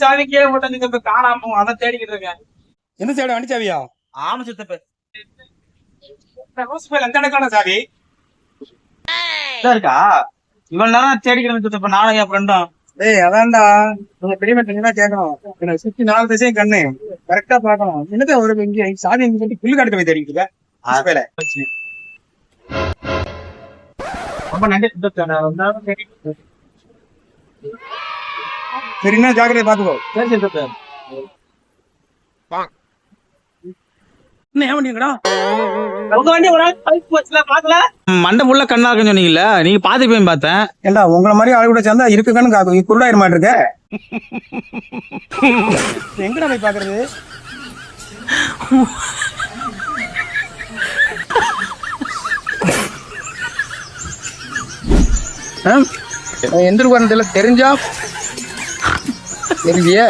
சாவி கீழே போட்டு நீங்க இப்ப காணாம அதை தேடிக்கிட்டு இருக்கேன். என்ன சாவி வண்டி சாவியா? ஆமா சித்தப்ப. இடக்கான சாவி. இருக்கா? இவ்வளவு நேரம் தேடிக்கிறேன் சித்தப்ப. நானும் என் ஃப்ரெண்டும் ஏய் அதான்டா. உங்க பெரியமா நீங்க கேட்கணும்? சுத்தி நாலு திசையும் கண்ணு. கரெக்டா பாக்கணும் என்னது ஒரு இங்க சாவி எங்க கட்டி புல்லு காட்டு போய் இருக்க ஆஸ்பேல ரொம்ப நன்றி. சரி. என்ன ஜாக்கிரதை பாத்துக்கோ சரி சித்தப்ப என்ன ஏன் பண்ணீங்கடா உங்க வண்டி ஒரு நாள் பைக் போச்சுல பாக்கல மண்டை முள்ள கண்ணா இருக்குன்னு சொன்னீங்கல்ல நீங்க போய் பார்த்தேன். ஏண்டா உங்கள மாதிரி ஆளு கூட சேர்ந்தா இருக்கு கண்ணு காக்கும் குருடாயிர மாட்டிருக்க? எங்கடா போய் பாக்குறது? எந்த ஊர்ல தெரிஞ்சா? தெரிஞ்சிய?